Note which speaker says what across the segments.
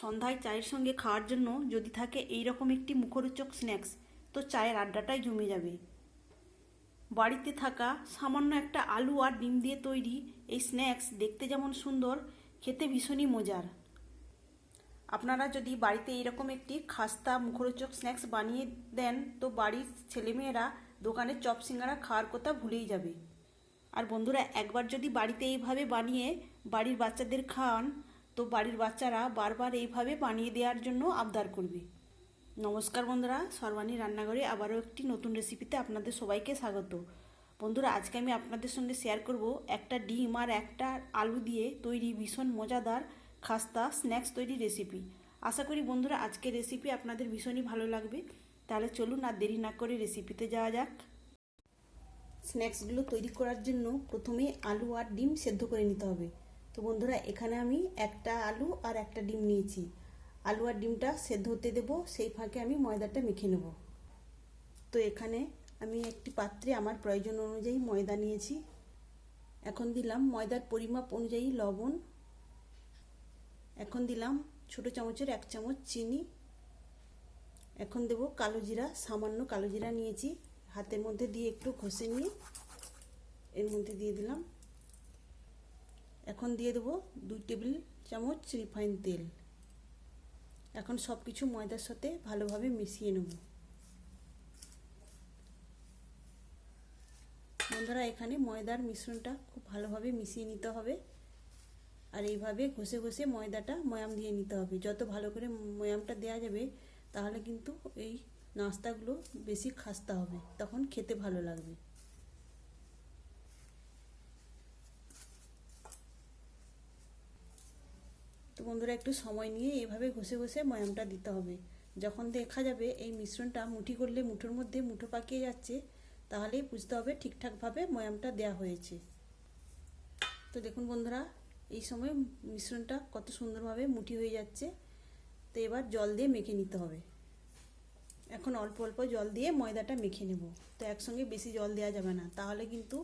Speaker 1: সন্ধ্যায় চায়ের সঙ্গে খাওয়ার জন্য যদি থাকে এই রকম একটি মুখরোচক স্ন্যাক্স, তো চায়ের আড্ডাটাই জমে যাবে। বাড়িতে থাকা সামান্য একটা আলু আর ডিম দিয়ে তৈরি এই স্ন্যাক্স দেখতে যেমন সুন্দর, খেতে ভীষণই মজার। আপনারা যদি বাড়িতে এইরকম একটি খাস্তা মুখরোচক স্ন্যাক্স বানিয়ে দেন, তো বাড়ির ছেলেমেয়েরা দোকানের চপ সিঙ্গারা খাওয়ার কথা ভুলেই যাবে। আর বন্ধুরা, একবার যদি বাড়িতে এইভাবে বানিয়ে বাড়ির বাচ্চাদের খাওয়ান তো বাড়ির বাচ্চারা বারবার এইভাবে বানিয়ে দেওয়ার জন্য আবদার করবে। নমস্কার বন্ধুরা, সর্বাণী রান্নাঘরে আবারও একটি নতুন রেসিপিতে আপনাদের সবাইকে স্বাগত। বন্ধুরা, আজকে আমি আপনাদের সঙ্গে শেয়ার করব একটা ডিম আর একটা আলু দিয়ে তৈরি ভীষণ মজাদার খাস্তা স্ন্যাক্স তৈরি রেসিপি আশা করি বন্ধুরা, আজকের রেসিপি আপনাদের ভীষণই ভালো লাগবে। তাহলে চলুন আর দেরি না করে রেসিপিতে যাওয়া যাক। স্ন্যাক্সগুলো তৈরি করার জন্য প্রথমে আলু আর ডিম সেদ্ধ করে নিতে হবে। তো বন্ধুরা, এখানে আমি একটা আলু আর একটা ডিম নিয়েছি। আলু আর ডিমটা সেদ্ধ হতে দেবো, সেই ফাঁকে আমি ময়দাটা মেখে নেব। তো এখানে আমি একটি পাত্রে আমার প্রয়োজন অনুযায়ী ময়দা নিয়েছি। এখন দিলাম ময়দার পরিমাপ অনুযায়ী লবণ। এখন দিলাম ছোট চামচের এক চামচ চিনি। এখন দেব কালো জিরা, সামান্য কালো জিরা নিয়েছি। হাতের মধ্যে দিয়ে একটু ঘষে নিয়ে এর মধ্যে দিয়ে দিলাম এখন দিয়ে দেবো দুই টেবিল চামচ রিফাইন তেল। এখন সব কিছু ময়দার সাথে ভালোভাবে মিশিয়ে নেব। বন্ধুরা, এখানে ময়দার মিশ্রণটা খুব ভালোভাবে মিশিয়ে নিতে হবে। আর এইভাবে ঘষে ঘষে ময়দাটা ময়াম দিয়ে নিতে হবে। যত ভালো করে ময়ামটা দেওয়া যাবে, তাহলে কিন্তু এই নাস্তাগুলো বেশি খাস্তা হবে, তখন খেতে ভালো লাগবে। বন্ধুরা, একটু সময় নিয়ে এভাবে ঘষে ঘষে ময়ামটা দিতে হবে। যখন দেখা যাবে এই মিশ্রণটা মুঠি করলে মুঠোর মধ্যে মুঠো পাকিয়ে যাচ্ছে, তাহলেই বুঝতে হবে ঠিকঠাকভাবে ময়ামটা দেওয়া হয়েছে। তো দেখুন বন্ধুরা, এই সময় মিশ্রণটা কত সুন্দরভাবে মুঠি হয়ে যাচ্ছে। তো এবার জল দিয়ে মেখে নিতে হবে। এখন অল্প অল্প জল দিয়ে ময়দাটা মেখে নেব। তো একসঙ্গে বেশি জল দেওয়া যাবে না, তাহলে কিন্তু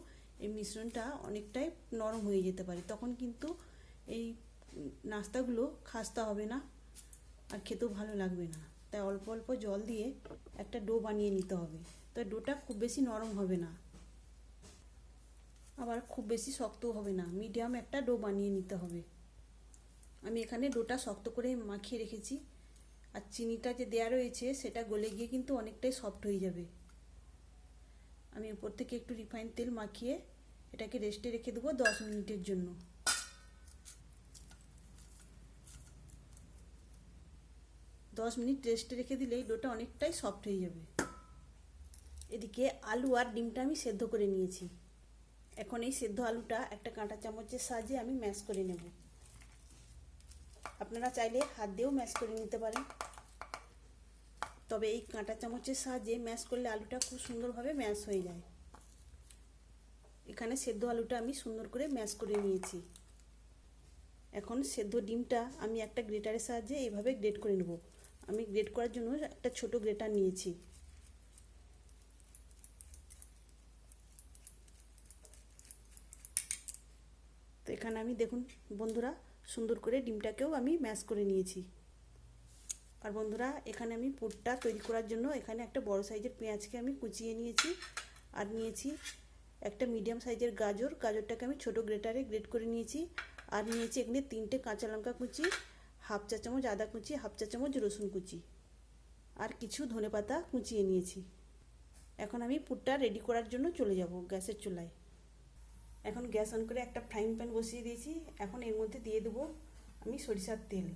Speaker 1: এই মিশ্রণটা অনেকটাই নরম হয়ে যেতে পারে। তখন কিন্তু এই নাস্তাগুলো খাস্তা হবে না আর খেতেও ভালো লাগবে না। তাই অল্প অল্প জল দিয়ে একটা ডো বানিয়ে নিতে হবে। তো ডোটা খুব বেশি নরম হবে না। আবার খুব বেশি শক্তও হবে না। মিডিয়াম একটা ডো বানিয়ে নিতে হবে। আমি এখানে ডোটা শক্ত করে মাখিয়ে রেখেছি। আর চিনিটা যে দেওয়া রয়েছে, সেটা গলে গিয়ে কিন্তু অনেকটাই সফট হয়ে যাবে। আমি উপর থেকে একটু রিফাইন তেল মাখিয়ে এটাকে রেস্টে রেখে দেবো দশ মিনিটের জন্য। দশ মিনিট রেস্টে রেখে দিলেই ডোটা অনেকটাই সফট হয়ে যাবে। এদিকে আলু আর ডিমটা আমি সেদ্ধ করে নিয়েছি। এখন এই সেদ্ধ আলুটা একটা কাঁটা চামচের সাহায্যে আমি ম্যাশ করে নেব। আপনারা চাইলে হাত দিয়েও ম্যাশ করে নিতে পারেন। তবে এই কাঁটা চামচের সাহায্যে ম্যাশ করলে আলুটা খুব সুন্দরভাবে ম্যাশ হয়ে যায়। এখানে সেদ্ধ আলুটা আমি সুন্দর করে ম্যাশ করে নিয়েছি। এখন সেদ্ধ ডিমটা আমি একটা গ্রেটারের সাহায্যে এইভাবে গ্রেট করে নেব। আমি গ্রেট করার জন্য একটা ছোট গ্রেটার নিয়েছি। তো এখানে আমি দেখুন বন্ধুরা, সুন্দর করে ডিমটাকেও আমি ম্যাশ করে নিয়েছি। আর বন্ধুরা, এখানে আমি পুরটা তৈরি করার জন্য এখানে একটা বড় সাইজের পেঁয়াজকে আমি কুচিয়ে নিয়েছি আর নিয়েছি একটা মিডিয়াম সাইজের গাজর। গাজরটাকে আমি ছোট গ্রেটারে গ্রেট করে নিয়েছি। আর নিয়েছি এখানে তিনটে কাঁচা লঙ্কা কুচি হাফ চা চামচ আদা কুচি হাফ চা চামচ রসুন কুচি। আর কিছু ধনে পাতা কুচিয়ে নিয়েছি। এখন আমি পুরটা রেডি করার জন্য চলে যাব গ্যাসের চুলায়। এখন গ্যাস অন করে একটা ফ্রাইং প্যান বসিয়ে দিয়েছি। এখন এর মধ্যে দিয়ে দেবো আমি সরিষার তেল।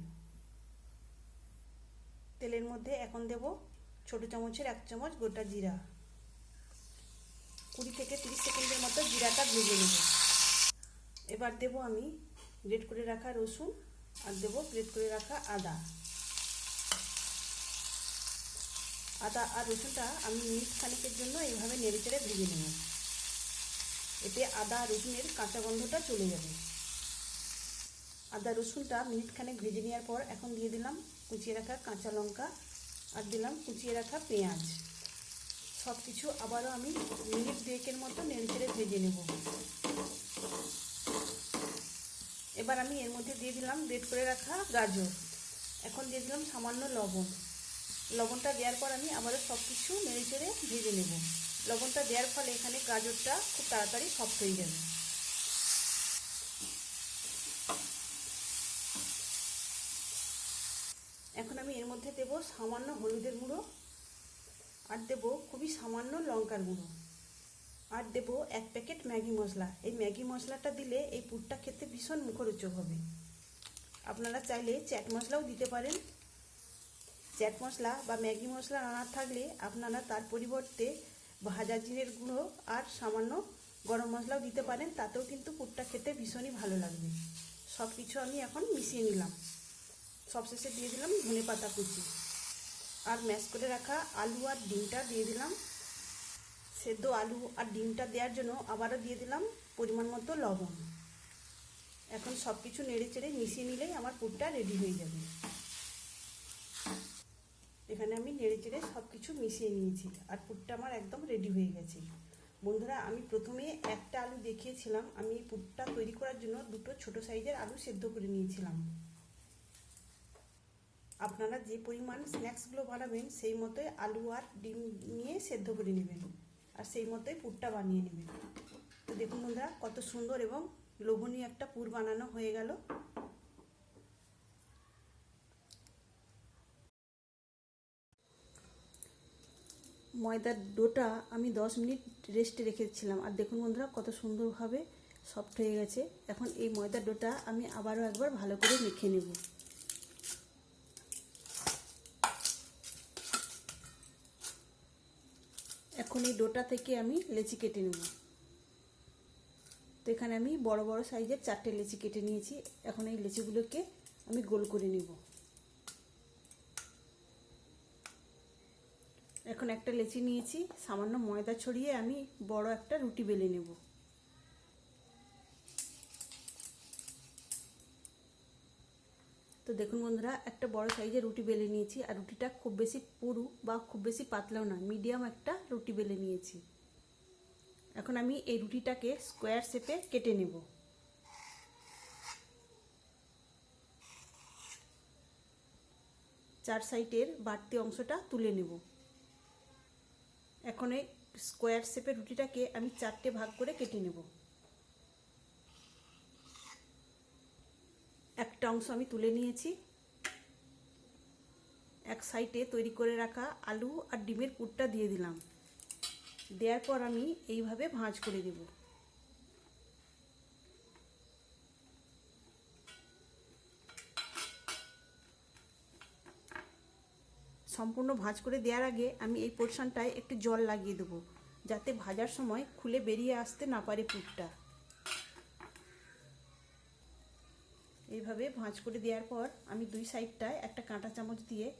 Speaker 1: তেলের মধ্যে এখন দেব ছোট চামচের এক চামচ গোটা জিরা। কুড়ি থেকে তিরিশ সেকেন্ডের মতো জিরাটা ভেজে নেব। এবার দেব আমি গ্রেট করে রাখা রসুন। আর দেবো গ্রেট করে রাখা আদা। আদা আর রসুনটা আমি মিনিট খানিকের জন্য এইভাবে নেড়ে চেড়ে ভেজে নেব। এতে আদা রসুনের কাঁচা গন্ধটা চলে যাবে। আদা, রসুনটা মিনিট খানেক ভেজে নেওয়ার পর এখন দিয়ে দিলাম কুচিয়ে রাখা কাঁচা লঙ্কা আর দিলাম কুচিয়ে রাখা পেঁয়াজ। সব কিছু আবারও আমি মিনিট দুয়েকের মতো নেড়ে চেড়ে ভেজে নেব। এবার আমি এর মধ্যে দিয়ে দিলাম গ্রেট করে রাখা গাজর। এখন দিয়ে দিলাম সামান্য লবণ। লবণটা দেওয়ার পর আমি আবারও সব কিছু নেড়ে চেড়ে ভেজে নেব। লবণটা দেওয়ার ফলে এখানে গাজরটা খুব তাড়াতাড়ি সফট হয়ে যাবে। এখন আমি এর মধ্যে দেব সামান্য হলুদের গুঁড়ো আর দেব খুবই সামান্য লঙ্কার গুঁড়ো। আর দেব এক প্যাকেট ম্যাগি মশলা। এই ম্যাগি মশলাটা দিলে এই পুরটা খেতে ভীষণ মুখরোচক হবে। আপনারা চাইলে চ্যাট মশলাও দিতে পারেন। চ্যাট মশলা বা ম্যাগি মশলা না থাকলে আপনারা তার পরিবর্তে ভাজা জিরের গুঁড়ো আর সামান্য গরম মশলাও দিতে পারেন, তাতেও কিন্তু পুরটা খেতে ভীষণই ভালো লাগবে। সব কিছু আমি এখন মিশিয়ে নিলাম। সবশেষে দিয়ে দিলাম ধনে পাতা কুচি। আর ম্যাশ করে রাখা আলু আর ডিমটা দিয়ে দিলাম। সেদ্ধ আলু আর ডিমটা দেওয়ার জন্য আবারও দিয়ে দিলাম পরিমাণ মতো লবণ। এখন সব কিছু নেড়ে চেড়ে মিশিয়ে নিলেই আমার পুরটা রেডি হয়ে যাবে। এখানে আমি নেড়ে চেড়ে সব কিছু মিশিয়ে নিয়েছি আর পুরটা আমার একদম রেডি হয়ে গেছে। বন্ধুরা, আমি প্রথমে একটা আলু দেখিয়েছিলাম। আমি পুরটা তৈরি করার জন্য দুটো ছোট সাইজের আলু সেদ্ধ করে নিয়েছিলাম। আপনারা যে পরিমাণ স্ন্যাক্সগুলো বানাবেন, সেই মতোই আলু আর ডিম নিয়ে সেদ্ধ করে নেবেন। আর সেই মতোই পুরটা বানিয়ে নেবেন তো দেখুন বন্ধুরা, কত সুন্দর এবং লোভনীয় একটা পুর বানানো হয়ে গেল। ময়দার ডোটা আমি দশ মিনিট রেস্টে রেখেছিলাম। আর দেখুন বন্ধুরা, কত সুন্দরভাবে সফট হয়ে গেছে। এখন এই ময়দার ডোটা আমি আবারও একবার ভালো করে মেখে নেব। এখন এই ডোটা থেকে আমি লেচি কেটে নেব। তো এখানে আমি বড় বড় সাইজের চারটে লেচি কেটে নিয়েছি। এখন এই লেচিগুলোকে আমি গোল করে নেব। এখন একটা লেচি নিয়েছি। সামান্য ময়দা ছড়িয়ে আমি বড় একটা রুটি বেলে নেব। তো দেখুন বন্ধুরা, একটা বড় সাইজের রুটি বেলে নিয়েছি, আর রুটিটা খুব বেশি পুরু বা খুব বেশি পাতলাও না, মিডিয়াম একটা রুটি বেলে নিয়েছি। এখন আমি এই রুটিটাকে স্কোয়ার শেপে কেটে নেব। চার সাইডের বাড়তি অংশটা তুলে নেব। এখন এই স্কোয়ার শেপের রুটিটাকে আমি চারটে ভাগ করে কেটে নেব। একটা অংশ আমি তুলে নিয়েছি। এক সাইডে তৈরি করে রাখা আলু আর ডিমের পুরটা দিয়ে দিলাম। দেওয়ার পর আমি এইভাবে ভাঁজ করে দেব। সম্পূর্ণ ভাঁজ করে দেওয়ার আগে আমি এই পোর্শনটায় একটু জল লাগিয়ে দেবো, যাতে ভাজার সময় খুলে বেরিয়ে আসতে না পারে পুরটা। এইভাবে ভাঁজ করে দেওয়ার পর আমি দুই সাইডটায় একটা কাঁটা চামচ দিয়ে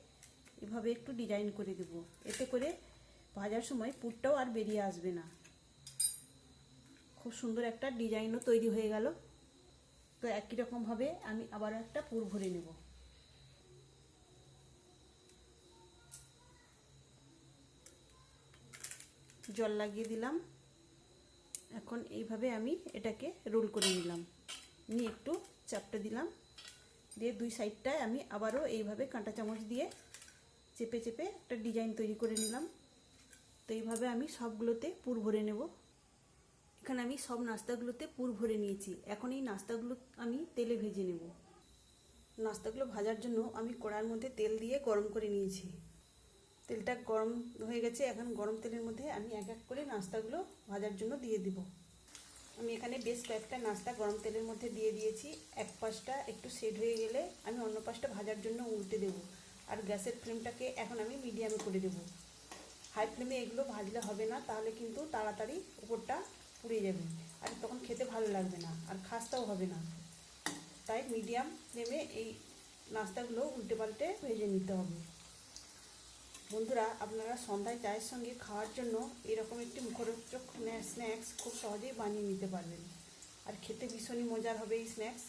Speaker 1: এভাবে একটু ডিজাইন করে দেব। এতে করে ভাজার সময় পুরটাও আর বেরিয়ে আসবে না। খুব সুন্দর একটা ডিজাইনও তৈরি হয়ে গেল। তো একই রকমভাবে আমি আবার একটা পুর ভরে নেব। জল লাগিয়ে দিলাম। এখন এইভাবে আমি এটাকে রোল করে নিলাম। নিয়ে একটু চাপটা দিলাম। দিয়ে দুই সাইডটায় আমি আবারও এইভাবে কাঁটা চামচ দিয়ে চেপে চেপে একটা ডিজাইন তৈরি করে নিলাম। তো এইভাবে আমি সবগুলোতে পুর ভরে নেব। এখানে আমি সব নাস্তাগুলোতে পুর ভরে নিয়েছি। এখন এই নাস্তাগুলো আমি তেলে ভেজে নেব। নাস্তাগুলো ভাজার জন্য আমি কড়ার মধ্যে তেল দিয়ে গরম করে নিয়েছি। তেলটা গরম হয়ে গেছে। এখন গরম তেলের মধ্যে আমি এক এক করে নাস্তাগুলো ভাজার জন্য দিয়ে দিব। আমি এখানে বেশ কয়েকটা নাস্তা গরম তেলের মধ্যে দিয়ে দিয়েছি। এক পাশটা একটু সেট হয়ে গেলে আমি অন্য পাশটা ভাজার জন্য উল্টে দেবো। আর গ্যাসের ফ্লেমটাকে এখন আমি মিডিয়ামে করে দেবো। হাই ফ্লেমে এগুলো ভাজলে হবে না, তাহলে কিন্তু তাড়াতাড়ি উপরটা পুড়ে যাবে। আর তখন খেতে ভালো লাগবে না, আর খাস্তাও হবে না। তাই মিডিয়াম ফ্লেমে এই নাস্তাগুলো উল্টে পাল্টে ভেজে নিতে হবে। বন্ধুরা, আপনারা সন্ধ্যায় চায়ের সঙ্গে খাওয়ার জন্য এরকম একটি মুখরোচক স্ন্যাক্স খুব সহজেই বানিয়ে নিতে পারবেন। আর খেতে ভীষণই মজার হবে এই স্ন্যাক্স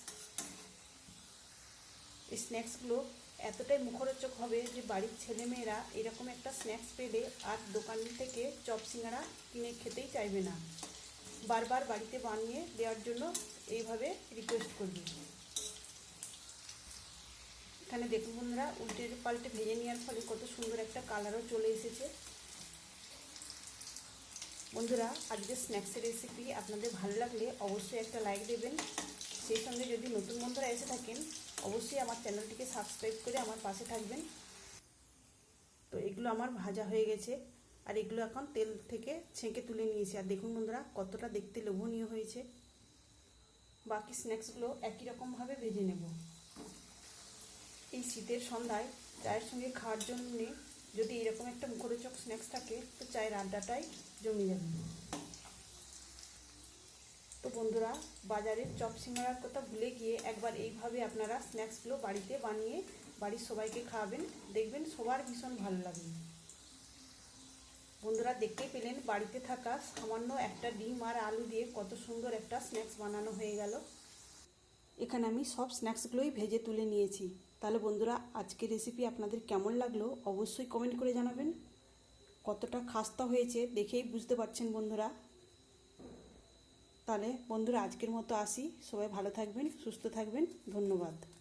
Speaker 1: এই স্ন্যাক্সগুলো এতটাই মুখরোচক হবে যে বাড়ির ছেলেমেয়েরা এরকম একটা স্ন্যাক্স পেলে আর দোকান থেকে চপ সিঙ্গারা কিনে খেতেই চাইবে না। বারবার বাড়িতে বানিয়ে দেওয়ার জন্য এইভাবে রিকোয়েস্ট করবে। এখানে দেখুন বন্ধুরা উল্টে পাল্টে ভেজে নেওয়ার ফলে কত সুন্দর একটা কালারও চলে এসেছে। বন্ধুরা আজকের স্ন্যাক্সের রেসিপি আপনাদের ভালো লাগলে অবশ্যই একটা লাইক দেবেন। সেই সঙ্গে যদি নতুন বন্ধুরা এসে থাকেন, অবশ্যই আমার চ্যানেলটিকে সাবস্ক্রাইব করে আমার পাশে থাকবেন। তো এগুলো আমার ভাজা হয়ে গেছে, আর এগুলো এখন তেল থেকে ছেঁকে তুলে নিয়েছি। আর দেখুন বন্ধুরা, কতটা দেখতে লোভনীয় হয়েছে। বাকি স্ন্যাক্সগুলো একই রকমভাবে ভেজে নেব। এই শীতের সন্ধ্যায় চায়ের সঙ্গে খাওয়ার জন্য যদি এরকম একটা মুখরোচক স্ন্যাক্স থাকে, তো চায়ের আড্ডাটাই জমে যাবে তো বন্ধুরা, বাজারের চপ সিঙ্গারার কথা ভুলে গিয়ে একবার এইভাবে আপনারা স্ন্যাক্সগুলো বাড়িতে বানিয়ে বাড়ির সবাইকে খাওয়াবেন। দেখবেন সবার ভীষণ ভালো লাগবে বন্ধুরা, দেখতেই পেলেন বাড়িতে থাকা সামান্য একটা ডিম আর আলু দিয়ে কত সুন্দর একটা স্ন্যাক্স বানানো হয়ে গেল। এখানে আমি সব স্ন্যাক্সগুলোই ভেজে তুলে নিয়েছি। তাহলে বন্ধুরা, আজকের রেসিপি আপনাদের কেমন লাগল অবশ্যই কমেন্ট করে জানাবেন। কতটা খাস্তা হয়েছে দেখেই বুঝতে পারছেন বন্ধুরা। তাহলে বন্ধুরা, আজকের মতো আসি। সবাই ভালো থাকবেন, সুস্থ থাকবেন। ধন্যবাদ।